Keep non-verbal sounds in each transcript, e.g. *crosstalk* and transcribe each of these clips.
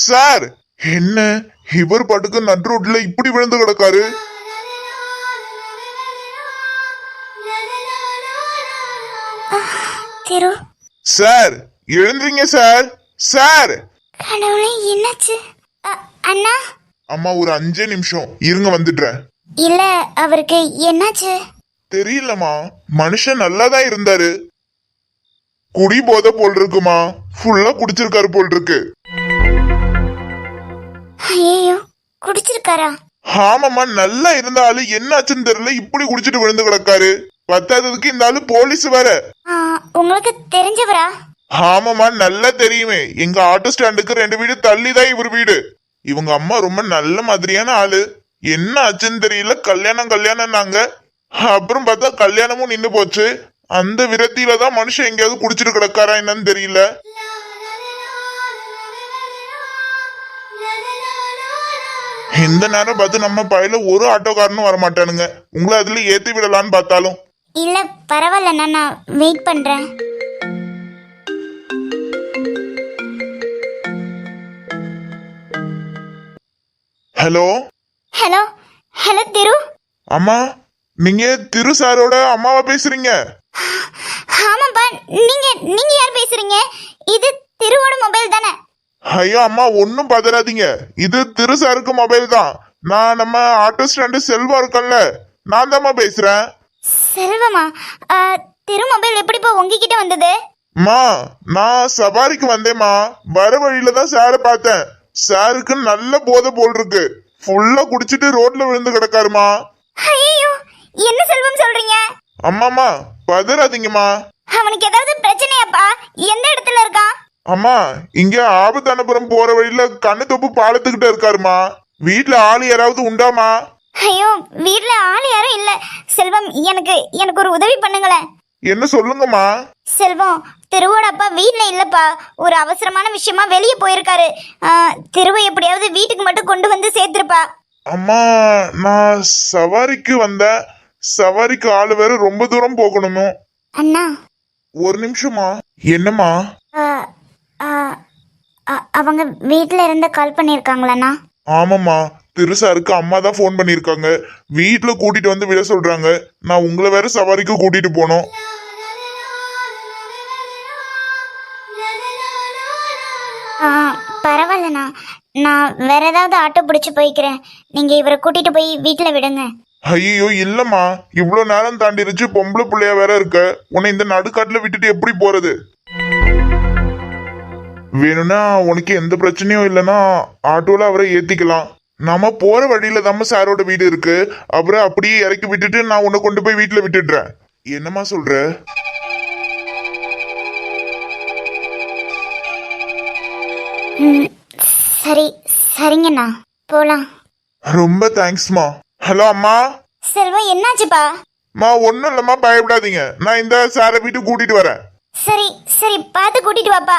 Sir! என்ன? இவர் பாட்டுக்கு நடு ரோட்ல இப்படி விழுந்து கிடக்காரு. திரு. சார் எழுந்துறீங்க சார். சார்! கடவுளே என்னாச்சு? அ- அண்ணா? அம்மா ஒரு அஞ்சே நிமிஷம். இருங்க வந்துடுறேன். இல்ல அவருக்கு என்னாச்சு? தெரியலம்மா. மனுஷன் நல்லா தான் இருந்தாரு. குடி போத போல் இருக்குமா. ஃபுல்லா குடிச்சிருக்காரு போல் இருக்கு. ஐயோ குடிச்சிருக்காரா? ஆமாம்மா நல்லா இருந்த ஆளு என்ன ஆச்சுன்னு தெரியல இப்படி குடிச்சிட்டு விழுந்து கிடக்காரு. பத்தாததுக்கு இந்த ஆளு போலீஸ் வேற. உங்களுக்கு தெரிஞ்சவரா? ஆமாம்மா நல்லா தெரியுமே. எங்க ஆட்டோ ஸ்டாண்டுக்கு ரெண்டு வீடு தள்ளி தான் இவர் வீடு. இவங்க அம்மா ரொம்ப நல்ல மாதிரியான ஆளு. என்ன ஆச்சுன்னு தெரியல கல்யாணம் கல்யாணம் நாங்க அப்புறம் பார்த்தா கல்யாணமும் நின்னு போச்சு. அந்த விரத்தியில தான் மனுஷன் எங்கேயாவது குடிச்சிட்டு கிடக்காரா என்னன்னு தெரியல. இந்த நேரம் பார்த்து நம்ம பையில ஒரு ஆட்டோக்காரனும் வர மாட்டானுங்க உங்களை அதுல ஏத்தி விடலான்னு பார்த்தாலும். இல்ல பரவாயில்ல நான் வெயிட் பண்றேன். ஹலோ? Hello hello Thiru. அம்மா நீங்க திரு சாரோட அம்மாவா பேசுறீங்க? ஆமாப்பா நீங்க நீங்க யார் பேசுறீங்க? இது திருவோட மொபைல் தானே? ஐயோ அம்மா ஒன்னும் பதறாதீங்க. இது திரு சாருக்கு மொபைல் தான். நான் நம்ம ஆட்டோ ஸ்டாண்டு செல்வா இருக்கேன்ல நான் தாம்மா பேசுறேன். செல்வமா திரு மொபைல் எப்படிப்பா உங்ககிட்ட வந்தது? மா நான் சவாரிக்கு வந்தேம்மா. வர வழியில தான் சாரை பார்த்தேன். சாருக்கு நல்ல போதை போல் இருக்கு. ஃபுல்லா குடிச்சிட்டு ரோட்ல விழுந்து கிடக்காருமா. ஐயோ என்ன செல்வம் சொல்றீங்க? அம்மாம்மா பதறாதீங்கம்மா. அவனுக்கு ஏதாவது பிரச்சனையாப்பா? அம்மா இங்க ஆபத்தானபுரம் போற வழியில கண்ணு தொப்பு பாலத்துக்கிட்ட இருக்காருமா? வீட்ல ஆள் யாராவது உண்டாமா? ஐயோ வீட்ல ஆள் யாரும் இல்ல. செல்வம் எனக்கு எனக்கு ஒரு உதவி பண்ணுங்களேன். என்ன சொல்லுங்கம்மா? செல்வம் திருவோட அப்பா வீட்ல இல்லப்பா. ஒரு அவசரமான விஷயமா வெளியே போயிருக்காரு. திருவை எப்படியாவது வீட்டுக்கு மட்டும் கொண்டு வந்து சேர்த்துருப்பா. அம்மா நான் சவாரிக்கு வந்தேன். சவாரிக்கு ஆள் வேற ரொம்ப தூரம் போகணுமோ? அண்ணா. ஒரு நிமிஷமா என்னம்மா? அவங்க வீட்ல இருந்து கால் பண்ணியிருக்காங்களாண்ணா? ஆமாம்மா. திருசாருக்கு அம்மா தான் ஃபோன் பண்ணியிருக்காங்க. வீட்டில் கூட்டிட்டு வந்து விட சொல்றாங்க. நான் உங்களை வேற சவாரிக்கு கூட்டிட்டு போனோம். ஆ, பரவாயில்லண்ணா. நான் வேற ஏதாவது ஆட்டோ பிடிச்சு போய்க்கிறேன். நீங்க இவரை கூட்டிட்டு போய் வீட்டில் விடுங்க. ஐயோ இல்லம்மா. இவ்வளோ நேரம் தாண்டிருச்சு. பொம்பளை பிள்ளையா வேற இருக்க. உன்னை இந்த நடுக்காட்டுல விட்டுட்டு எப்படி போறது? வேணும்னா உனக்கு எந்த பிரச்சனையும் இல்லைன்னா ஆட்டோல அவரை ஏத்திக்கலாம். நாம போற வழியில தாம சாரோட வீடு இருக்கு. அவரை அப்படியே இறக்கி விட்டுட்டு நான் உன்னை கொண்டு போய் வீட்டுல விட்டுடுறேன். என்னம்மா சொல்ற? ம், சரி சரிங்கண்ணா. போலாம். ரொம்ப தேங்க்ஸ்மா. ஹலோ அம்மா. செல்வம் என்னாச்சுப்பா? மா ஒன்றும் இல்லைம்மா பயப்படாதீங்க. நான் இந்த சாரை வீட்டுக்கு கூட்டிட்டு வரேன். சரி சரி பார்த்து கூட்டிட்டு வாப்பா.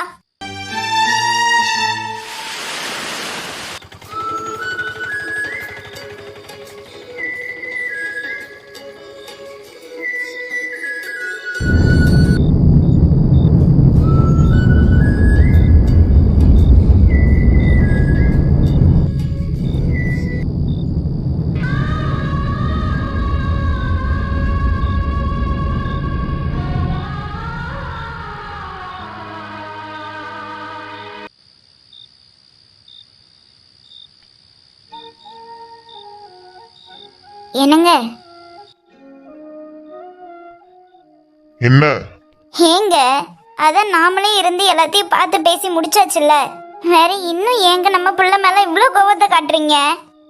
என்னங்க? என்ன? ஏங்க அதான் நாமளே இருந்து எல்லாத்தையும் பார்த்து பேசி முடிச்சாச்சுல்ல. வேற இன்னும் ஏங்க நம்ம புள்ள மேல இவ்ளோ கோவத்தை காட்டுறீங்க?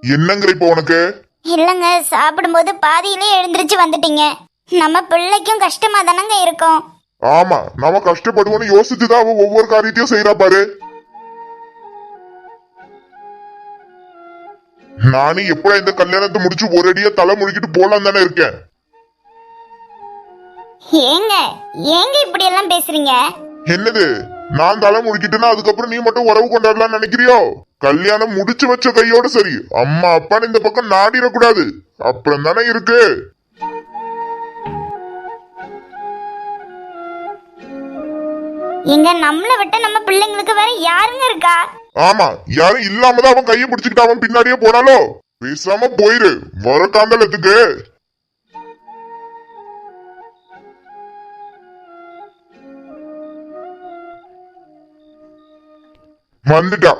என்னங்கிற இப்போ உனக்கு? இல்லைங்க சாப்பிடும்போது பாதியிலே எழுந்திருச்சு வந்துட்டீங்க. நம்ம பிள்ளைக்கும் கஷ்டமா தானங்க இருக்கும். ஆமா நாம கஷ்டப்படுவோம்னு யோசிச்சுதான் அவ ஒவ்வொரு காரியத்தையும் செய்யறா பாரு. நானும் எப்படா இந்த கல்யாணத்தை முடிச்சு ஒரு அடியா தலை முழுக்கிட்டு போலாம் தானே இருக்கேன். ஏங்க ஏங்க இப்படி எல்லாம் பேசுறீங்க? என்னது? நான் தலை முழுக்கிட்டேன்னா அதுக்கப்புறம் நீ மட்டும் உறவு கொண்டாடலாம்னு நினைக்கிறியோ? கல்யாணம் முடிச்சு வச்ச கையோட சரி அம்மா அப்பான்னு இந்த பக்கம் நாடிடக்கூடாது. அப்புறம் தானே இருக்கு. எங்க நம்மளை விட்ட நம்ம பிள்ளைங்களுக்கு வேற யாருங்க இருக்கா? ஆமா யாரும் இல்லாம தான் அவன் கையை பிடிச்சுக்கிட்டு அவன் பின்னாடியே போனாலோ? பேசாம போயிரு வர காந்தலத்துக்கு வந்துட்டா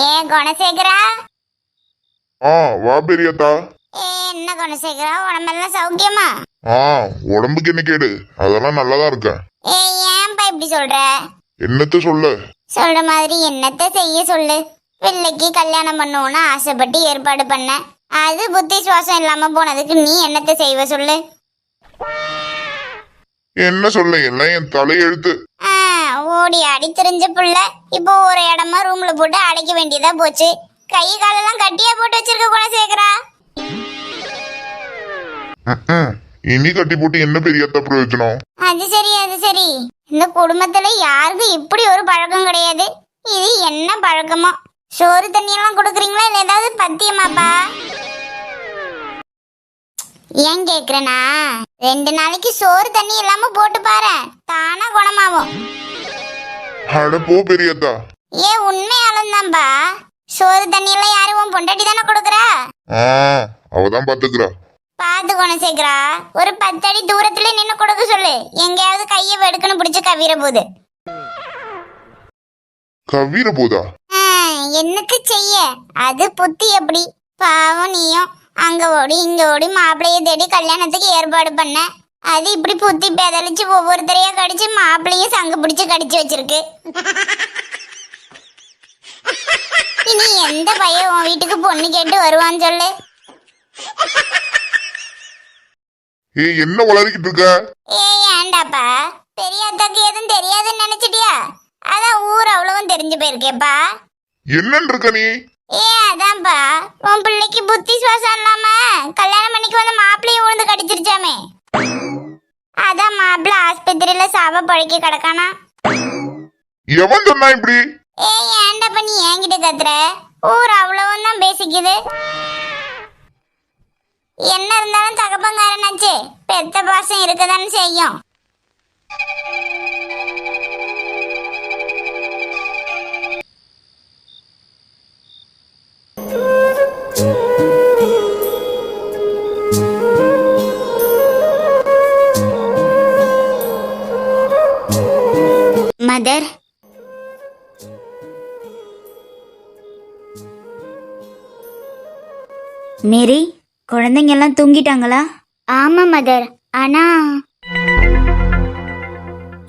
ஏ குணசேகரா? ஆ வா பெரியத்தா. என்ன குணசேகரா உடம்பெல்லாம் சௌக்கியமா? ஆ உடம்புக்கு என்ன கேடு? அதெல்லாம் நல்லாதான் இருக்கேன். சொல்ற? என்னத்த சொல்ல? சொல்ற மாதிரி என்னத்த செய்ய சொல்லு. பிள்ளைக்கு கல்யாணம் பண்ணுவோன்னு ஆசைப்பட்டு ஏற்பாடு பண்ண. அது புத்தி சுவாசம் இல்லாம போனதுக்கு நீ என்னத்த செய்வ சொல்லு? என்ன சொல்ல? எல்லாம் என் தலையெழுத்து. ஓடி ஆடி திரிஞ்ச புள்ள. இப்போ ஒரு இடமா ரூம்ல போட்டு அடைக்க வேண்டியதா போச்சு. கை காலெல்லாம் கட்டியா போட்டு வச்சிருக்க குணசேகரா ம்ம். இனி கட்டி போட்டு என்ன பெரியத்தா பிரயோஜனம்? அது சரி அது சரி. இந்த குடும்பத்துல யாருக்கும் இப்படி ஒரு பழக்கம் கிடையாது? இது என்ன பழக்கமோ? சோறு தண்ணி எல்லாம் கொடுக்குறீங்களா? இல்ல ஏதாவது பத்தியமாப்பா? ஏன் கேக்குறேனா? ரெண்டு நாளைக்கு சோறு தண்ணி இல்லாம போட்டு பாரு. தானா குணமாகும். அட போ பெரியத்தா. ஏ உண்மையாலும் தான்பா சோறு தண்ணி எல்லாம் யாரும் உன் பொண்டாட்டி தானே கொடுக்குறா? ஆ அவதான் பாத்துக்கிறா. பார்த்து குணசேகரா ஒரு பத்தடி தூரத்துல நின்னு கொடுக்க சொல்லு. எங்கேயாவது கையை வெடுக்கணும். பிடிச்சு கவிர போகுது கவீர போதா ஆ, என்னக்கு செய்ய? அது புத்தி எப்படி? பாவம் நீயும். அங்க ஓடி இங்க ஓடி மாப்பிளைய தேடி கல்யாணத்துக்கு ஏற்பாடு பண்ண. அது இப்படி புத்தி பேதலிச்சு ஒவ்வொருத்தரையா கடிச்சு மாப்பிளையும் சங்கு பிடிச்சு கடிச்சு வச்சிருக்கு. இனி எந்த பையன் உன் வீட்டுக்கு பொண்ணு கேட்டு வருவான்னு சொல்லு. ஏய் என்ன வளரிக்கிட்டு இருக்க? ஏய் ஏண்டாப்பா பெரியாத்தாக்கு எதுவும் தெரியாதுன்னு நினைச்சிட்டியா? அதான் ஊர் அவ்வளவும் தெரிஞ்சு போயிருக்கேப்பா. என்னன்னு இருக்க நீ? ஏ அதான்ப்பா. உன் பிள்ளைக்கு புத்தி சுவாசம் இல்லாம கல்யாணம் பண்ணிக்கு வந்த மாப்பிள்ளைய உழுந்து கடிச்சிருச்சாமே. அதான் மாப்பிள்ளை ஆஸ்பத்திரியில சாவ பழக்கி கிடக்கானா? எவன் சொன்னா இப்படி? ஏய் ஏன்டா நீ என்கிட்ட கத்துற? ஊர் அவ்வளவும் தான் பேசிக்குது. என்ன இருந்தாலும் தகப்பங்காரனாச்சே. பெத்த பாசம் இருக்கதானே செய்யும். மதர். மேரி குழந்தைங்க எல்லாம் தூங்கிட்டாங்களா? ஆமா மதர். ஆனா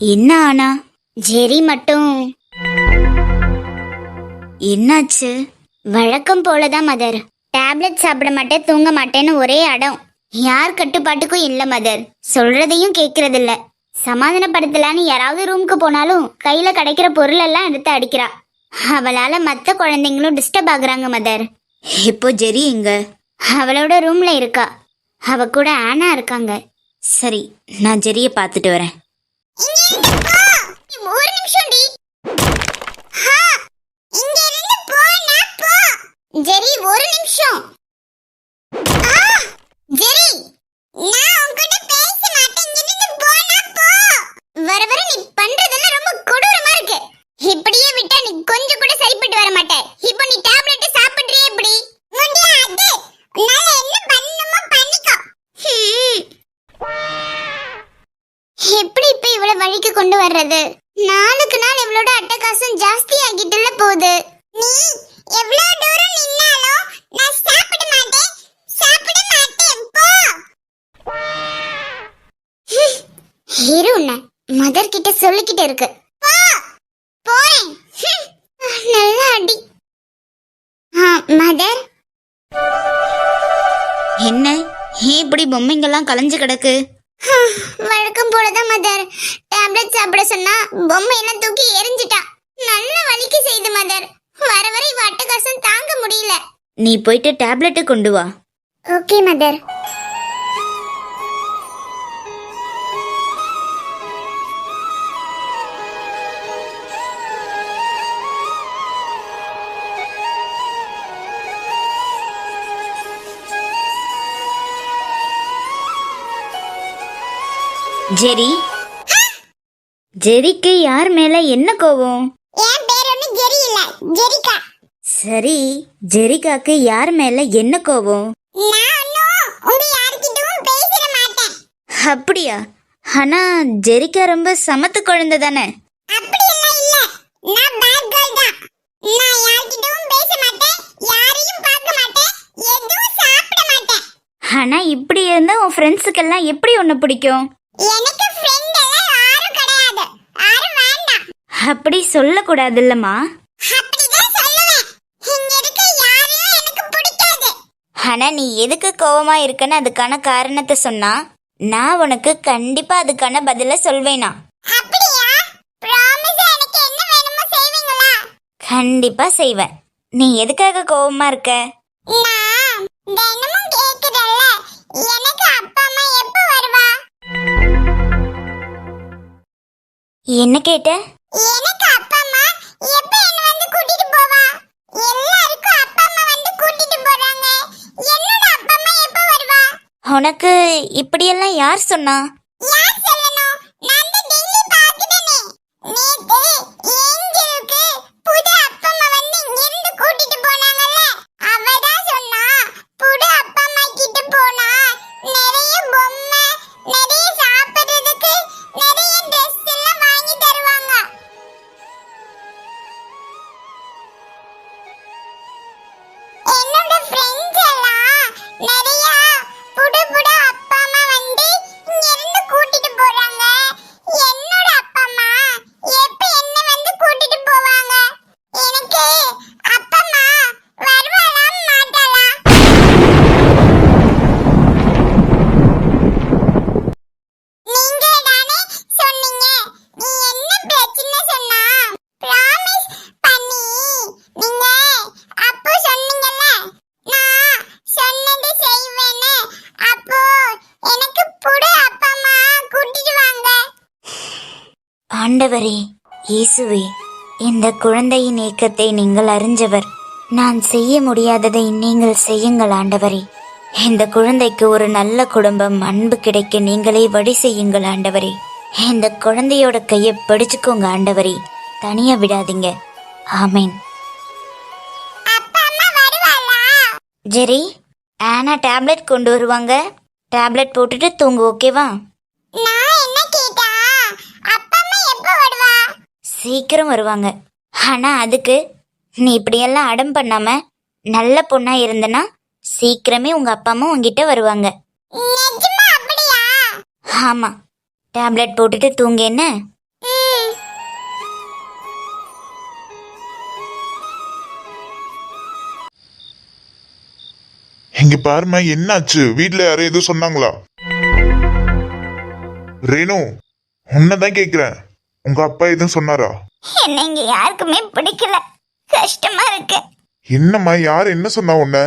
என்ன ஆனா? ஜெரி மட்டும். என்னாச்சு? வழக்கம் போலதான் மதர். டேப்லெட் சாப்பிட மாட்டேன் தூங்க மாட்டேன்னு ஒரே அடம். யார் கட்டுப்பாட்டுக்கும் இல்ல மதர். சொல்றதையும் கேக்குறது இல்ல சமாதானப்படுத்தலான்னு யாராவது ரூமுக்கு போனாலும் கையில கிடைக்கிற பொருள் எல்லாம் எடுத்து அடிக்கிறா. அவளால மத்த குழந்தைங்களும் டிஸ்டர்ப் ஆகுறாங்க மதர். இப்போ ஜெரி எங்க? அவளோட ரூம்ல இருக்கா. அவ கூட ஆனா இருக்காங்க. சரி நான் ஜெரிய பார்த்துட்டு வரேன். ஒரு நிமிஷம் டி இங்க இருந்து போ நான் போ. ஜெரி ஒரு நிமிஷம் ஆ, ஜெரி நான் உன்கிட்ட பேச மாட்டேன் இங்க இருந்து போ நான் போ வர வர நீ பண்றதெல்லாம் ரொம்ப கொடூரமா இருக்கு இப்படியே விட்டா நீ கொஞ்சம் கூட சரிப்பட்டு வர மாட்ட இப்போ நீ டேப்லெட் சாப்பிடுறியே இப்படி முடியாது உன்னால என்ன பண்ணணுமோ பண்ணிக்கோ எப்படி இப்ப இவ்வளவு வழிக்கு கொண்டு வர்றது? நாளுக்கு நாள் இவளோட அட்டகாசம் ஜாஸ்தி ஆகிட்டுல போகுது. நீ எவ்வளவு தூரம் நின்னாலும் நான் சாப்பிட மாட்டேன். சாப்பிட மாட்டேன். போ. இரு மதர் கிட்ட சொல்லிக்கிட்டு இருக்கு. போ. போறேன். ஹம். நல்ல அடி. மதர் என்ன? ஏன் இப்படி பொம்மைங்கெல்லாம் கலைஞ்சு கிடக்கு? *laughs* வழக்கம் போலதான் மதர் டேப்லெட் சாப்பிட சொன்னா பொம்மை எல்லாம் தூக்கி எரிஞ்சிட்டா. நல்ல வலிக்கு செய்து மதர் வர வர இவ அட்டகாசம் தாங்க முடியல. நீ போயிட்டு டேப்லெட்டை கொண்டு வா. ஓகே மதர் ஜெரி. ஜெரிக்கு யார் மேல என்ன கோவம்? என் பேர் ஒண்ணு ஜெரி இல்ல ஜெரிகா. சரி ஜெரிகாக்கு யார் மேல என்ன கோவம்? நான் ஒன்னும் உங்க யார்கிட்டவும் பேசிட மாட்டேன். அப்படியா? ஆனா ஜெரிகா ரொம்ப சமத்து குழந்தை தானே? அப்படி எல்லாம் இல்ல நான் பேட் கேர்ள் தான். நான் யார்கிட்டவும் பேச மாட்டேன் யாரையும் பார்க்க மாட்டேன் எதுவும் சாப்பிட மாட்டேன். ஆனா இப்படி இருந்தா உன் ஃப்ரெண்ட்ஸுக்கெல்லாம் எப்படி உன்னை பிடிக்கும்? எனக்கு ஃப்ரெண்ட் எல்லாம் யாரும் கிடையாது. யாரும் வேண்டாம். அப்படி சொல்லக்கூடாது இல்லம்மா அப்படிதான் சொல்லுவேன். இங்க இருக்க யாரையும் எனக்கு பிடிக்காது. ஆனா நீ எதுக்கு கோவமா இருக்கன்னு அதுக்கான காரணத்தை சொன்னா நான் உனக்கு கண்டிப்பா அதுக்கான பதில சொல்வேனா. அப்படியா? ப்ராமிஸ் எனக்கு என்ன வேணுமோ செய்வீங்களா? கண்டிப்பா செய்வேன். நீ எதுக்காக கோவமா இருக்க? நான் தினமும் கேக்குறல்ல எனக்கு என்ன கேட்ட? எனக்கு அப்பா அம்மா எப்ப என்ன வந்து கூட்டிட்டு போவா? எல்லாருக்கும் அப்பா அம்மா வந்து கூட்டிட்டு போறாங்க. என்னோட அப்பா அம்மா எப்ப வருவா? உனக்கு இப்படியெல்லாம் யார் சொன்னா? ஆண்டவரே இயேசுவே இந்த குழந்தையின் ஏக்கத்தை நீங்கள் அறிஞ்சவர். நான் செய்ய முடியாததை நீங்கள் செய்யுங்கள் ஆண்டவரே. இந்த குழந்தைக்கு ஒரு நல்ல குடும்பம் அன்பு கிடைக்க நீங்களே வழி செய்யுங்கள் ஆண்டவரே. இந்த குழந்தையோட கையை பிடிச்சுக்கோங்க ஆண்டவரே. தனியா விடாதீங்க. ஆமேன். ஜெரி ஆனா டேப்லெட் கொண்டு வருவாங்க? டேப்லெட் போட்டுட்டு தூங்கு ஓகேவா? நான் என்ன கேட்டா எப்போ வருவா? சீக்கிரம் வருவாங்க. ஆனா அதுக்கு நீ இப்படியெல்லாம் அடம் பண்ணாம நல்ல பொண்ணா இருந்தனா சீக்கிரமே உங்க அப்பா அம்மா உங்ககிட்ட வருவாங்க. நிஜமா அப்படியா? ஆமா. டேப்லெட் போட்டுட்டு தூங்க என்ன? இங்க பாருமா என்னாச்சு? வீட்ல யாரும் எதுவும் சொன்னாங்களா? ரேணு உன்னதான் கேக்குறேன். உங்க அப்பா எதுவும் சொன்னாரா? என்ன இங்க யாருக்குமே பிடிக்கல. கஷ்டமா இருக்கு. என்னம்மா யார் என்ன சொன்னா உன்ன?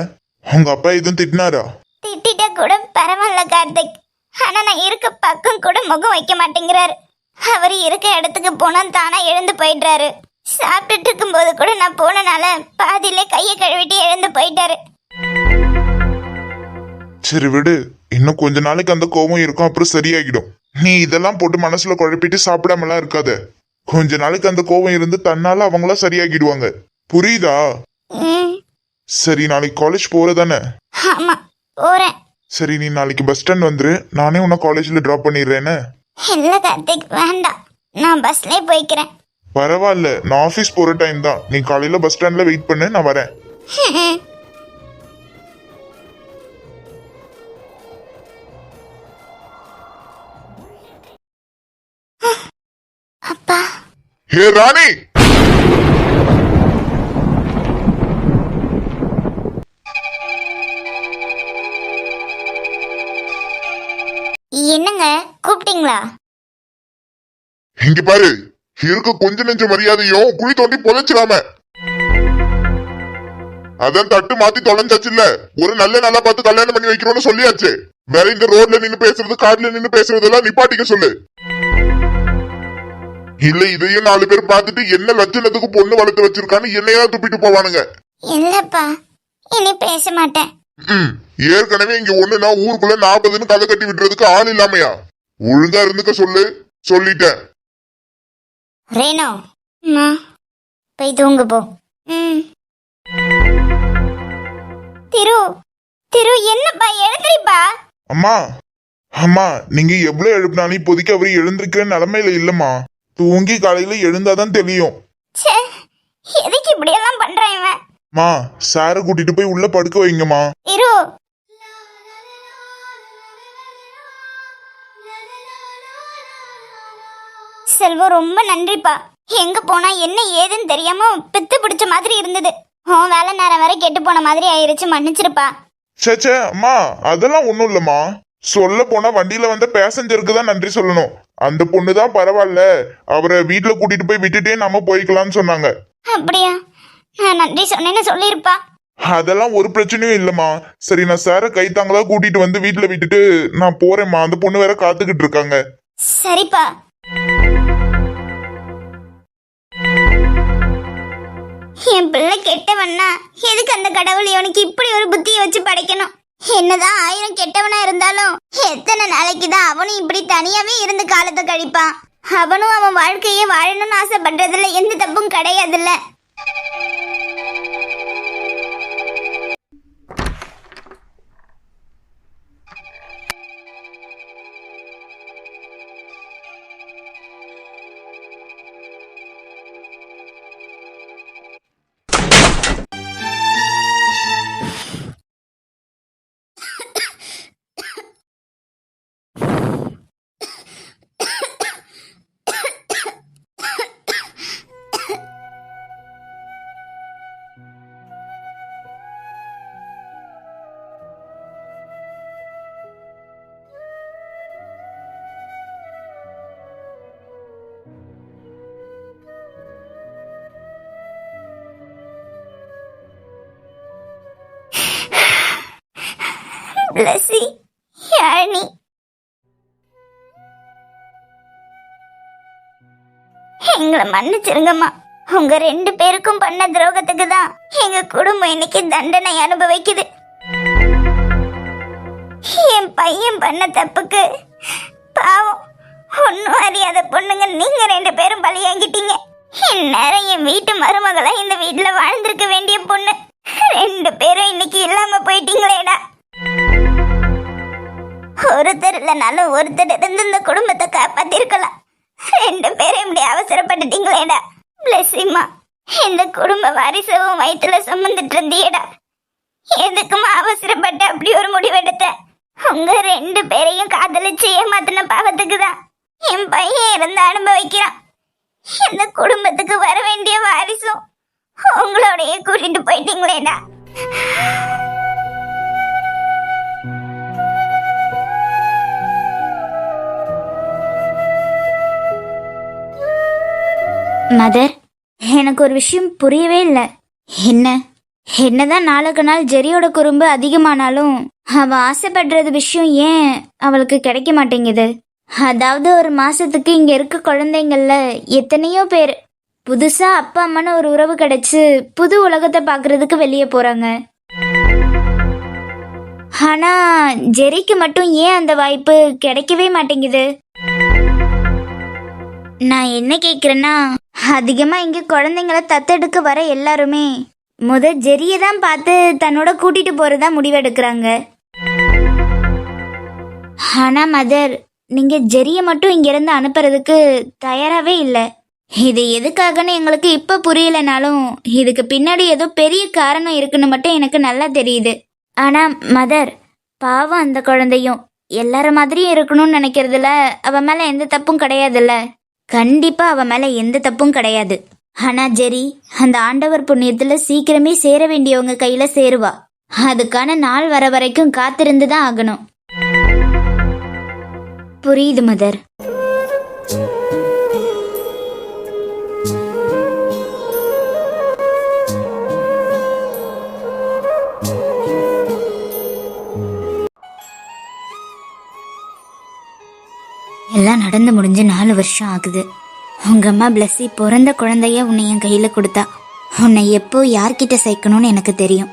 உங்க அப்பா எதுவும் திட்டினாரா? திட்டிட்ட கூட பரவாயில்ல கார்த்திக். ஆனா நான் இருக்க பக்கம் கூட முகம் வைக்க மாட்டேங்கிறாரு. அவர் இருக்க இடத்துக்கு போனா தானா எழுந்து போயிடுறாரு. சாப்பிட்டுட்டு இருக்கும்போது கூட நான் போனனால பாதியிலே கையை கழுவிட்டு எழுந்து போயிட்டாரு. சரி விடு இன்னும் கொஞ்ச நாளைக்கு அந்த கோவம் இருக்கும் அப்புறம் சரியாகிடும் நீ இதெல்லாம் போட்டு மனசுல குழப்பிட்டு சாப்பிடாமலாம் இருக்காத. கொஞ்ச நாளைக்கு அந்த கோவம் இருந்து தன்னால அவங்களா சரியாகிடுவாங்க. புரியுதா? சரி நாளைக்கு காலேஜ் போறதானே? சரி நீ நாளைக்கு பஸ் ஸ்டாண்ட் வந்துரு. நானே உன்னை காலேஜ்ல டிராப் பண்ணிடுறேன்னு இல்ல கார்த்திக் வேண்டாம். நான் பஸ்லயே போய்க்கிறேன். பரவாயில்ல நான் ஆஃபீஸ் போற டைம் தான். நீ காலையில பஸ் ஸ்டாண்ட்ல வெயிட் பண்ணு நான் வரேன். *laughs* ஹே ராணி! என்னங்க கூப்பிட்டீங்களா? இங்க பாரு இருக்க கொஞ்ச நெஞ்ச மரியாதையும் குழி தோண்டி புதைச்சிடாம அதான் தட்டு மாத்தி தொலைஞ்சாச்சு இல்ல ஒரு நல்ல நல்லா பார்த்து கல்யாணம் பண்ணி வைக்கிறோம்னு சொல்லியாச்சு. வேற இந்த ரோட்ல நின்னு பேசுறது கார்ல நின்னு பேசுறதெல்லாம் நிப்பாட்டிக்க சொல்லு. இல்ல இதையும் நாலு பேர் பார்த்துட்டு என்ன லட்சணத்துக்கு பொண்ணு வளர்த்து வச்சிருக்கான்னு என்னையா துப்பிட்டு போவானுங்க? இல்லப்பா இனி பேச மாட்டேன். ம், ஏற்கனவே இங்க ஒண்ணுனா ஊருக்குள்ள நாற்பதுன்னு கதை கட்டி விட்டுறதுக்கு ஆள் இல்லாமையா? ஒழுங்கா இருந்துக்க சொல்லு சொல்லிட்டேன். ரேணு அம்மா போய் தூங்கு போ. ம். திரு திரு என்னப்பா எழுந்திரிப்பா? அம்மா அம்மா நீங்க எவ்வளவு எழுப்பினாலும் இப்போதைக்கு அவரு எழுந்திருக்கிற நிலைமையில இல்லம்மா. தூங்கி காலையில எழுந்தாதான் தெரியும். ச்சே எதுக்கு இப்படியெல்லாம் பண்றான் இவன் மா சாரை கூட்டிட்டு போய் உள்ள படுக்க வைங்கம்மா. திரு செல்வம் ரொம்ப நன்றிப்பா. எங்க போனா என்ன ஏதுன்னு தெரியாம பித்து பிடிச்ச மாதிரி இருந்தது. உன் வேலை நேரம் வேற கெட்டு போன மாதிரி ஆயிருச்சு மன்னிச்சிருப்பா. ச்சே ச்சே அம்மா அதெல்லாம் ஒண்ணும் இல்லம்மா. சொல்ல போனா வண்டியில வந்த பேசஞ்சருக்கு தான் நன்றி சொல்லணும். அந்த பொண்ணு தான் பரவாயில்ல. அவரை வீட்டுல கூட்டிட்டு போய் விட்டுட்டே நம்ம போய்க்கலாம்னு சொன்னாங்க. அப்படியா? நான் நன்றி சொன்னேன்னு சொல்லியிருப்பா. அதெல்லாம் ஒரு பிரச்சனையும் இல்லம்மா. சரி நான் சாரை கைத்தாங்களா கூட்டிட்டு வந்து வீட்டுல விட்டுட்டு நான் போறேம்மா. அந்த பொண்ணு வேற காத்துக்கிட்டு இருக்காங்க. சரிப்பா. என் பிள்ளை கெட்டவன்னா எதுக்கு அந்த கடவுள் இவனுக்கு இப்படி ஒரு புத்தியை வச்சு படைக்கணும்? என்னதான் ஆயிரம் கெட்டவனா இருந்தாலும் எத்தனை நாளைக்கு தான் அவனும் இப்படி தனியாவே இருந்து காலத்தை கழிப்பான்? அவனும் அவன் வாழ்க்கையே வாழணும்னு ஆசைப்படுறதுல எந்த தப்பும் கிடையாதுல்ல. பிளஸி யாழினி. எங்களை மன்னிச்சிருங்கம்மா. உங்க ரெண்டு பேருக்கும் பண்ண துரோகத்துக்கு தான் எங்க குடும்பம் இன்னைக்கு தண்டனை அனுபவிக்குது. என் பையன் பண்ண தப்புக்கு பாவம். ஒன்னும் அறியாத பொண்ணுங்க நீங்க ரெண்டு பேரும் பழியாங்கிட்டீங்க இந்நேரம் என் வீட்டு மருமகளா இந்த வீட்டுல வாழ்ந்திருக்க வேண்டிய பொண்ணு. ரெண்டு பேரும் இன்னைக்கு இல்லாம போயிட்டீங்களேடா. ஒருத்தர் இல்லைனாலும் ஒருத்தர் இருந்து இந்த குடும்பத்தை காப்பாத்திருக்கலாம். ரெண்டு பேரும் இப்படி அவசரப்பட்டுட்டீங்களேடா. பிளஸ்ஸிம்மா இந்த குடும்ப வாரிசவும் வயிற்றுல சுமந்துட்டு இருந்தியடா. எதுக்குமா அவசரப்பட்டு அப்படி ஒரு முடிவெடுத்த உங்க ரெண்டு பேரையும் காதலிச்சு ஏமாத்தின பாவத்துக்கு தான் என் பையன் இருந்து அனுபவிக்கிறான். இந்த குடும்பத்துக்கு வர வேண்டிய வாரிசும் உங்களோடய கூட்டிட்டு போயிட்டீங்களேடா. மதர் எனக்கு ஒரு விஷயம் புரியவே இல்லை. என்ன? என்னதான் நாளுக்கு நாள் ஜெரியோட குறும்பு அதிகமானாலும் அவ ஆசைப்படுறது விஷயம் ஏன் அவளுக்கு கிடைக்க மாட்டேங்குது? அதாவது ஒரு மாசத்துக்கு இங்க இருக்க குழந்தைங்கள்ல எத்தனையோ பேர் புதுசா அப்பா அம்மான்னு ஒரு உறவு கிடைச்சு புது உலகத்தை பாக்குறதுக்கு வெளியே போறாங்க. ஆனா ஜெரிக்கு மட்டும் ஏன் அந்த வாய்ப்பு கிடைக்கவே மாட்டேங்குது? நான் என்ன கேட்குறேன்னா அதிகமாக இங்கே குழந்தைங்கள தத்தெடுக்க வர எல்லாருமே முத ஜெரிய தான் பார்த்து தன்னோட கூட்டிட்டு போறதா முடிவெடுக்கிறாங்க. ஆனா மதர் நீங்க ஜெரிய மட்டும் இங்க இருந்து அனுப்புறதுக்கு தயாராகவே இல்லை. இது எதுக்காகன்னு எங்களுக்கு இப்ப புரியலனாலும் இதுக்கு பின்னாடி ஏதோ பெரிய காரணம் இருக்குன்னு மட்டும் எனக்கு நல்லா தெரியுது. ஆனா மதர் பாவம் அந்த குழந்தையும். எல்லார மாதிரியும் இருக்கணும்னு நினைக்கிறதுல அவ மேல எந்த தப்பும் கிடையாதுல்ல. கண்டிப்பா அவ மேல எந்த தப்பும் கிடையாது. ஆனா ஜெரி அந்த ஆண்டவர் புண்ணியத்துல சீக்கிரமே சேர வேண்டியவங்க கையில சேருவா. அதுக்கான நாள் வர வரைக்கும் காத்திருந்து தான் ஆகணும். புரியுது மதர். எல்லாம் நடந்து முடிஞ்சு நாலு வருஷம் ஆகுது. உங்க அம்மா பிளஸ்ஸி பிறந்த குழந்தைய உன்னை என் கையில கொடுத்தா. உன்னை எப்போ யார்கிட்ட சேர்க்கணும்னு எனக்கு தெரியும்.